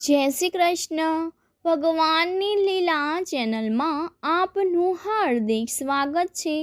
જય શ્રી કૃષ્ણ. ભગવાનની લીલા ચેનલમાં આપનું હાર્દિક સ્વાગત છે.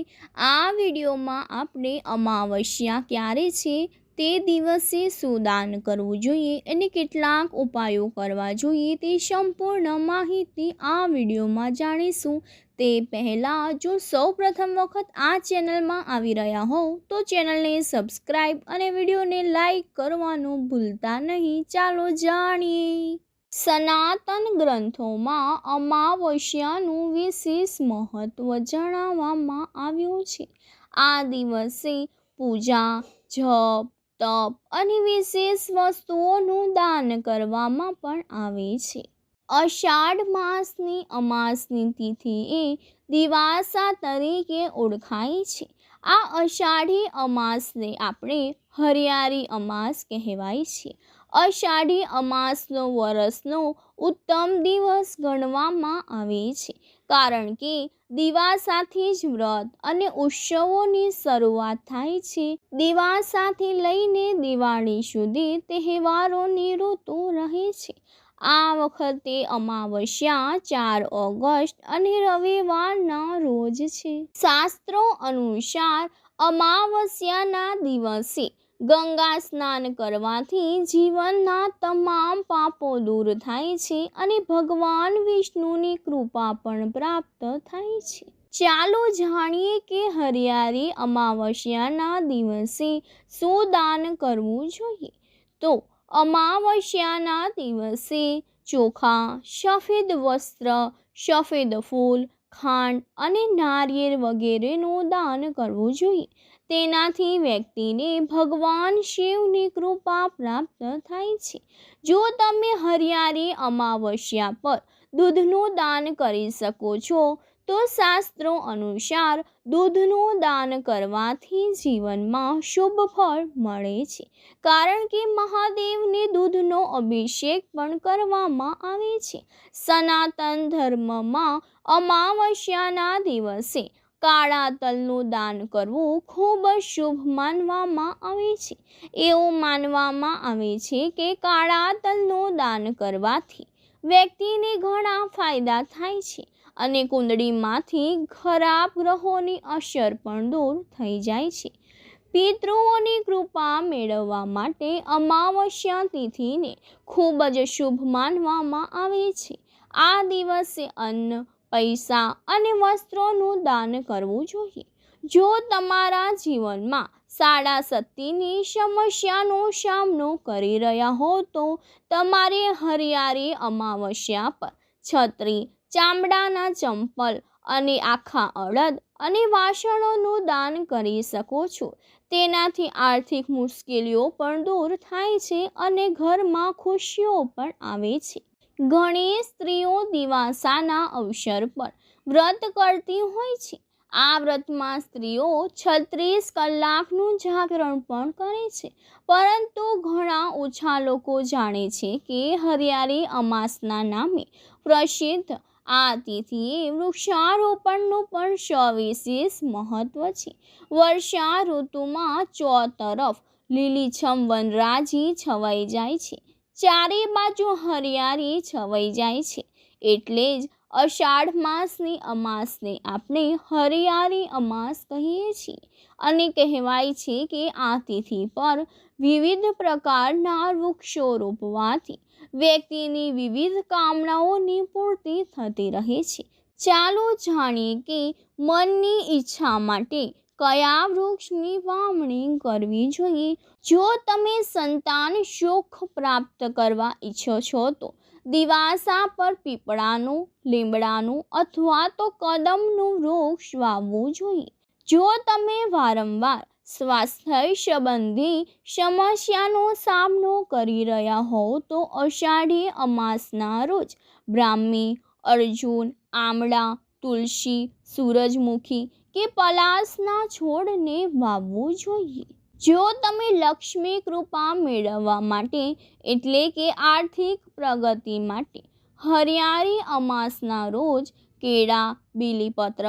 આ વિડીયોમાં આપણે અમાવસ્યા ક્યારે છે તે દિવસે શું દાન કરવું જોઈએ અને કેટલાક ઉપાયો કરવા જોઈએ તે સંપૂર્ણ માહિતી આ વિડીયોમાં જાણીશું. તે પહેલાં, જો સૌ પ્રથમ વખત આ ચેનલમાં આવી રહ્યા હોવ, તો ચેનલને સબસ્ક્રાઈબ અને વિડીયોને લાઈક કરવાનું ભૂલતા નહીં. ચાલો જાણીએ. સનાતન ગ્રંથોમાં અમાવસ્યાનું વિશેષ મહત્વ જણાવવામાં આવ્યું છે. આ દિવસે પૂજા, જપ, તપ અને વિશેષ વસ્તુઓનું દાન કરવામાં પણ આવે છે. અષાઢ માસની અમાસની તિથિ એ દિવાસા તરીકે ઓળખાય છે. આ અષાઢી અમાસને આપણે હરિયાળી અમાસ કહેવાય છે. અષાઢી અમાસનો વરસનો ઉત્તમ દિવસ ગણવામાં આવે છે. કારણ કે દિવાસાથી જ વ્રત અને ઉત્સવોની શરૂઆત થાય છે. દિવાસાથી લઈને દિવાળી સુધી તહેવારોની ઋતુ રહે છે. આ વખતે અમાવસ્યા ચાર ઓગસ્ટ અને રવિવારના રોજ છે. શાસ્ત્રો અનુસાર અમાવસ્યાના દિવસે ગંગા સ્નાન કરવાથી જીવનના તમામ પાપો દૂર થાય છે અને ભગવાન વિષ્ણુની કૃપા પણ પ્રાપ્ત થાય છે. ચાલો જાણીએ કે હરિયાળી અમાવસ્યાના દિવસે શું દાન કરવું જોઈએ? તો અમાવસ્યાના દિવસે ચોખા, સફેદ વસ્ત્ર, સફેદ ફૂલ ખાંડ અને નારિયેળ વગેરેનું દાન કરવું જોઈએ. તેનાથી વ્યક્તિને ભગવાન શિવની કૃપા પ્રાપ્ત થાય છે. જો તમે હરિયાળી અમાવસ્યા પર દૂધનું દાન કરી શકો છો તો શાસ્ત્રો અનુસાર દૂધનું દાન કરવાથી જીવનમાં શુભ ફળ મળે છે. કારણ કે મહાદેવને દૂધનો અભિષેક પણ કરવામાં આવે છે. સનાતન ધર્મમાં અમાવસ્યાના દિવસે કાળા તલનું દાન કરવું ખૂબ શુભ માનવામાં આવે છે. એવું માનવામાં આવે છે કે કાળા તલનું દાન કરવાથી વ્યક્તિને ઘણા ફાયદા થાય છે. અને કુંડળીમાંથી ખરાબ ગ્રહોની અસર પણ દૂર થઈ જાય છે. પિતૃઓની કૃપા મેળવવા માટે અમાવસ્યા તિથિને ખૂબ જ શુભ માનવામાં આવે છે. આ દિવસે અન્ન, પૈસા અને વસ્ત્રોનું દાન કરવું જોઈએ. જો તમારા જીવનમાં સાડા સત્તીની સમસ્યાનો સામનો કરી રહ્યા હો તો તમારે હરિયાળી અમાવસ્યા પર છત્રી ચામડાના ચંપલ અને આખા અડદ અને વાસણોનું દાન કરી શકો છો. તેનાથી આર્થિક મુશ્કેલીઓ પણ દૂર થાય છે અને ઘરમાં ખુશીઓ પણ આવે છે. ઘણી સ્ત્રીઓ દિવાસાના અવસર પર વ્રત કરતી હોય છે. આ વ્રતમાં સ્ત્રીઓ છત્રીસ કલાકનું જાગરણ પણ કરે છે. પરંતુ ઘણા ઓછા લોકો જાણે છે કે હરિયાળી અમાસના નામે પ્રસિદ્ધ આ તિથિએ વૃક્ષારોપણનું પણ સવિશેષ મહત્વ છે. વર્ષા ઋતુમાં ચોતરફ લીલીછમ વનરાજી છવાઈ જાય છે. ચારે બાજુ હરિયાળી છવાઈ જાય છે. એટલે જ અષાઢ માસની અમાસને આપણે હરિયાળી અમાસ કહીએ છીએ અને કહેવાય છે કે આ તિથિ પર વિવિધ પ્રકારના વૃક્ષો રોપવાથી વ્યક્તિની વિવિધ કામનાઓની પૂર્તિ થતી રહે છે. ચાલો જાણીએ કે મનની ઈચ્છા માટે કયા વૃક્ષની વાવણી કરવી જોઈએ. જો તમે સંતાન સુખ પ્રાપ્ત કરવા ઈચ્છો છો તો દિવાસા પર પીપળાનું, લીમડાનું અથવા તો કદમનું વૃક્ષ વાવવું જોઈએ. જો તમે વારંવાર સ્વાસ્થ્ય સંબંધી સમસ્યાનો સામનો કરી રહ્યા હોવ તો અષાઢી અમાસના રોજ બ્રાહ્મી, અર્જુન, આમળા, તુલસી, સૂરજમુખી કે પલાસના છોડને વાવવું જોઈએ. જો તમે લક્ષ્મી કૃપા મેળવવા માટે એટલે કે આર્થિક પ્રગતિ માટે હરિયાળી અમાસના રોજ કેળા, બીલીપત્ર,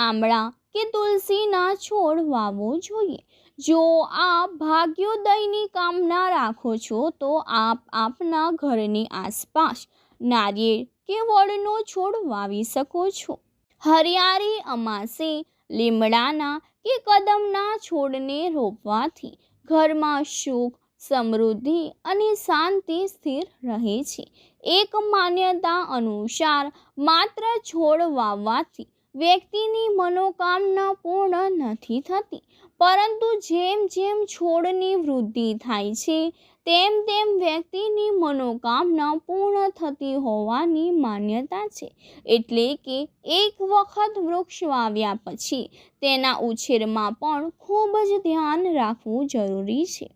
આમળા કે તુલસીના છોડ વાવવો જોઈએ. જો આપ ભાગ્યોદયની કામના રાખો છો, તો આપ આપના ઘરની આસપાસ નારિયેળ કે વડનો છોડ વાવી શકો છો. હરિયાળી અમાસે, લીમડાના કે કદમના છોડને રોપવાથી ઘરમાં સુખ, સમૃદ્ધિ અને શાંતિ સ્થિર રહે છે. એક માન્યતા અનુસાર માત્ર છોડ વાવવાથી વ્યક્તિની મનોકામના પૂર્ણ નથી થતી, પરંતુ જેમ જેમ છોડની વૃદ્ધિ થાય છે, તેમ તેમ વ્યક્તિની મનોકામના પૂર્ણ થતી હોવાની માન્યતા છે. એટલે કે એક વખત વૃક્ષ વાવ્યા પછી તેના ઉછેરમાં પણ ખૂબ જ ધ્યાન રાખવું જરૂરી છે.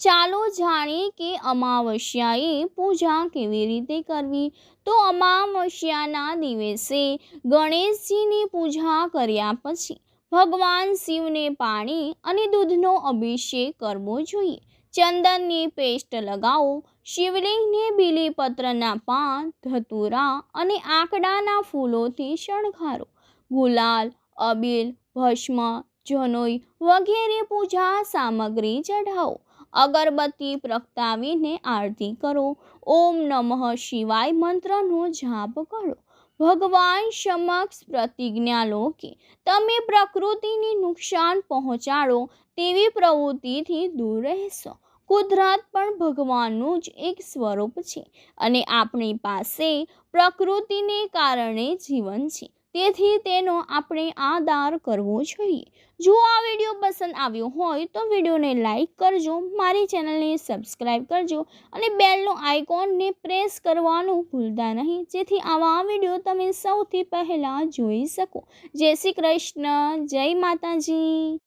ચાલો જાણીએ કે અમાવસ્યાએ પૂજા કેવી રીતે કરવી? તો અમાવસ્યાના દિવસે ગણેશજીની પૂજા કર્યા પછી ભગવાન શિવને પાણી અને દૂધનો અભિષેક કરવો જોઈએ. ચંદનની પેસ્ટ લગાવો, શિવલિંગને બીલીપત્રના પાન, ધતુરા અને આંકડાના ફૂલોથી શણગારો. ગુલાલ, અબીલ, ભસ્મ, જનોઈ વગેરે પૂજા સામગ્રી ચઢાવો. અગરબત્તી પ્રગટાવીને આરતી કરો. ઓમ નમઃ શિવાય મંત્રનો જાપ કરો. ભગવાન સમક્ષ પ્રતિજ્ઞા લો કે તમે પ્રકૃતિને નુકસાન પહોંચાડો તેવી પ્રવૃત્તિથી દૂર રહેશો. કુદરત પણ ભગવાનનું જ એક સ્વરૂપ છે અને આપણી પાસે પ્રકૃતિને કારણે જીવન છે. તેથી તેનો આપણે આદર કરવો જોઈએ. જો આ વીડિયો પસંદ આવ્યો હોય તો વિડીયોને લાઈક કરજો, મારી ચેનલને સબસ્ક્રાઈબ કરજો અને બેલનો આઇકોનને પ્રેસ કરવાનું ભૂલતા નહીં. જેથી આવા વીડિયો તમે સૌથી પહેલાં જોઈ શકો. જય શ્રી કૃષ્ણ, જય માતાજી.